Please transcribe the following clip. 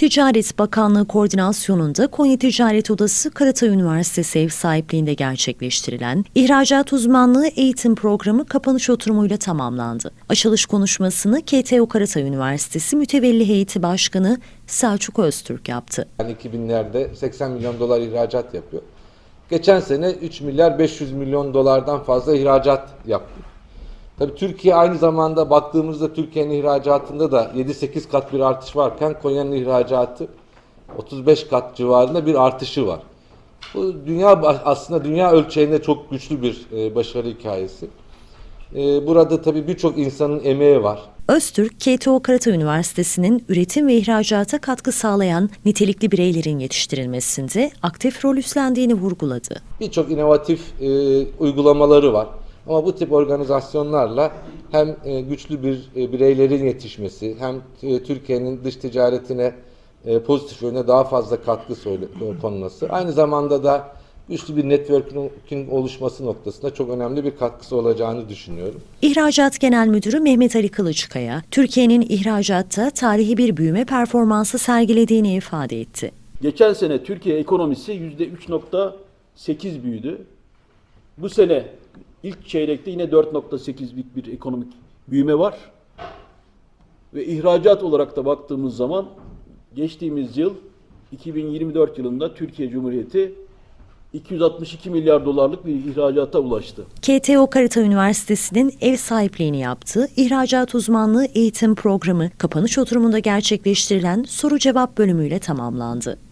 Ticaret Bakanlığı koordinasyonunda Konya Ticaret Odası Karatay Üniversitesi ev sahipliğinde gerçekleştirilen ihracat uzmanlığı eğitim programı kapanış oturumuyla tamamlandı. Açılış konuşmasını KTO Karatay Üniversitesi Mütevelli Heyeti Başkanı Selçuk Öztürk yaptı. Yani 2000'lerde 80 milyon dolar ihracat yapıyor. Geçen sene 3 milyar 500 milyon dolardan fazla ihracat yaptı. Tabii Türkiye aynı zamanda baktığımızda Türkiye'nin ihracatında da 7-8 kat bir artış varken Konya'nın ihracatı 35 kat civarında bir artışı var. Bu dünya aslında dünya ölçeğinde çok güçlü bir e, başarı hikayesi. E, Burada tabii birçok insanın emeği var. Öztürk, KTO Karatay Üniversitesi'nin üretim ve ihracata katkı sağlayan nitelikli bireylerin yetiştirilmesinde aktif rol üstlendiğini vurguladı. birçok inovatif e, uygulamaları var. Ama bu tip organizasyonlarla hem e, güçlü bir e, bireylerin yetişmesi, hem e, Türkiye'nin dış ticaretine pozitif yönde daha fazla katkı söyle, konması, aynı zamanda da güçlü bir networking oluşması noktasında çok önemli bir katkısı olacağını düşünüyorum. İhracat Genel Müdürü Mehmet Ali Kılıçkaya, Türkiye'nin ihracatta tarihi bir büyüme performansı sergilediğini ifade etti. Geçen sene Türkiye ekonomisi %3.8 büyüdü. Bu sene ilk çeyrekte yine 4.8'lik bir ekonomik büyüme var. Ve ihracat olarak da baktığımız zaman geçtiğimiz yıl 2024 yılında Türkiye Cumhuriyeti 262 milyar dolarlık bir ihracata ulaştı. KTO Karatay Üniversitesi'nin ev sahipliğini yaptığı ihracat uzmanlığı eğitim programı kapanış oturumunda gerçekleştirilen soru cevap bölümüyle tamamlandı.